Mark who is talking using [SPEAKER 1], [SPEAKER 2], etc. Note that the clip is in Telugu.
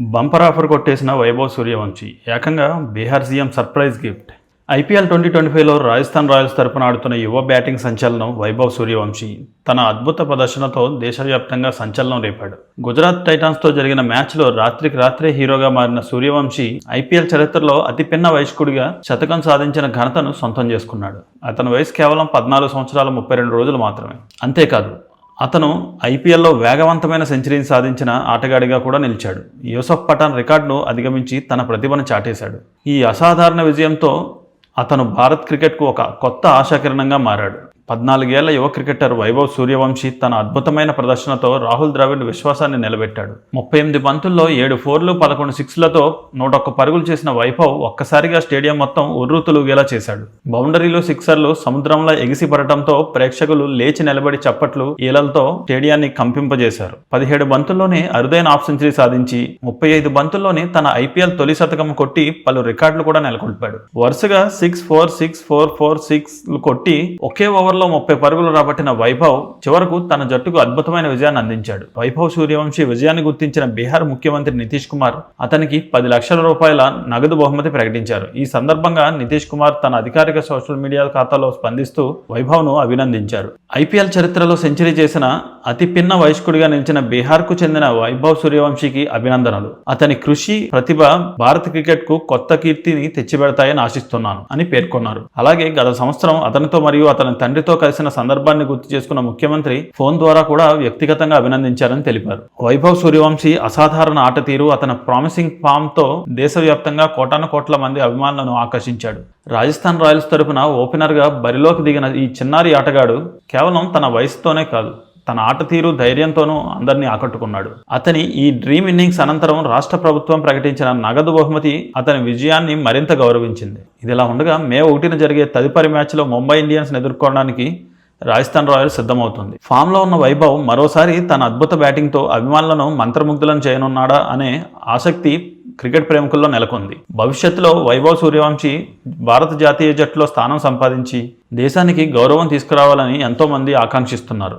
[SPEAKER 1] బంపర్ ఆఫర్ కొట్టేసిన వైభవ్ సూర్యవంశీ ఏకంగా Bihar CM surprise gift. IPL twenty twenty ఫైవ్లో రాజస్థాన్ రాయల్స్ తరపున ఆడుతున్న యువ బ్యాటింగ్ సంచలనం వైభవ్ సూర్యవంశీ. తన అద్భుత ప్రదర్శనతో దేశవ్యాప్తంగా సంచలనం రేపాడు. గుజరాత్ టైటాన్స్తో జరిగిన మ్యాచ్లో రాత్రికి రాత్రే హీరోగా మారిన సూర్యవంశీ ఐపీఎల్ చరిత్రలో అతిపిన్న వయస్కుడిగా శతకం సాధించిన ఘనతను సొంతం చేసుకున్నాడు. అతని వయసు కేవలం పద్నాలుగు సంవత్సరాల ముప్పై రెండు రోజులు మాత్రమే. అంతేకాదు అతను ఐపీఎల్లో వేగవంతమైన సెంచరీని సాధించిన ఆటగాడిగా కూడా నిలిచాడు. యూసఫ్ పఠాన్ రికార్డును అధిగమించి తన ప్రతిభను చాటేశాడు. ఈ అసాధారణ విజయంతో అతను భారత్ క్రికెట్కు ఒక కొత్త ఆశాకిరణంగా మారాడు. పద్నాలుగేళ్ళ యువ క్రికెటర్ వైభవ్ సూర్యవంశీ తన అద్భుతమైన ప్రదర్శనతో రాహుల్ ద్రావిడ్ విశ్వాసాన్ని నిలబెట్టాడు. ముప్పై ఎనిమిది బంతుల్లో ఏడు ఫోర్లు పదకొండు సిక్స్లతో నూట ఒక్క పరుగులు చేసిన వైభవ్ ఒక్కసారిగా స్టేడియం మొత్తం ఉర్రూతులుగేలా చేశాడు. బౌండరీలో సిక్సర్లు సముద్రంలో ఎగిసిపడటంతో ప్రేక్షకులు లేచి నిలబడి చప్పట్లు ఈలలతో స్టేడియాన్ని కంపింపజేశారు. పదిహేడు బంతుల్లోనే అరుదైన హాఫ్ సెంచరీ సాధించి ముప్పై ఐదు బంతుల్లోనే తన ఐపీఎల్ తొలి శతకం కొట్టి పలు రికార్డులు కూడా నెలకొల్పాడు. వరుసగా six four six four four six కొట్టి ఒకే ఓవర్లో ముప్పై పరుగులు రాబట్టిన వైభవ్ చివరకు తన జట్టుకు అద్భుతమైన విజయాన్ని అందించాడు. వైభవ్ సూర్యవంశీ విజయాన్ని గుర్తించిన బీహార్ ముఖ్యమంత్రి నితీష్ కుమార్ అతనికి పది లక్షల రూపాయల నగదు బహుమతి ప్రకటించారు. ఈ సందర్భంగా నితీష్ కుమార్ తన అధికారిక సోషల్ మీడియా ఖాతాలో స్పందిస్తూ వైభవ్ను అభినందించారు. ఐపీఎల్ చరిత్రలో సెంచరీ చేసిన అతి పిన్న వయస్కుడిగా నిలిచిన బీహార్కు చెందిన వైభవ్ సూర్యవంశీకి అభినందనలు. అతని కృషి ప్రతిభ భారత క్రికెట్కు కొత్త కీర్తిని తెచ్చిపెడతాయని ఆశిస్తున్నాను అని పేర్కొన్నారు. అలాగే గత సంవత్సరం అతనితో మరియు అతని తండ్రితో కలిసిన సందర్భాన్ని గుర్తు చేసుకున్న ముఖ్యమంత్రి ఫోన్ ద్వారా కూడా వ్యక్తిగతంగా అభినందించారని తెలిపారు. వైభవ్ సూర్యవంశీ అసాధారణ ఆట తీరు అతని ప్రామిసింగ్ ఫామ్తో దేశవ్యాప్తంగా కోటాను కోట్ల మంది అభిమానులను ఆకర్షించాడు. రాజస్థాన్ రాయల్స్ తరపున ఓపెనర్గా బరిలోకి దిగిన ఈ చిన్నారి ఆటగాడు కేవలం తన వయసుతోనే కాదు తన ఆట తీరు ధైర్యంతోనూ అందరినీ ఆకట్టుకున్నాడు. అతని ఈ డ్రీమ్ ఇన్నింగ్స్ అనంతరం రాష్ట్ర ప్రభుత్వం ప్రకటించిన నగదు బహుమతి అతని విజయాన్ని మరింత గౌరవించింది. ఇదిలా ఉండగా మే ఒకటిన జరిగే తదుపరి మ్యాచ్లో ముంబై ఇండియన్స్ని ఎదుర్కోవడానికి రాజస్థాన్ రాయల్స్ సిద్ధమవుతుంది. ఫామ్లో ఉన్న వైభవ్ మరోసారి తన అద్భుత బ్యాటింగ్తో అభిమానులను మంత్రముగ్ధులను చేయనున్నాడా అనే ఆసక్తి క్రికెట్ ప్రేమికుల్లో నెలకొంది. భవిష్యత్తులో వైభవ్ సూర్యవంశీ భారత జాతీయ జట్టులో స్థానం సంపాదించి దేశానికి గౌరవం తీసుకురావాలని ఎంతోమంది ఆకాంక్షిస్తున్నారు.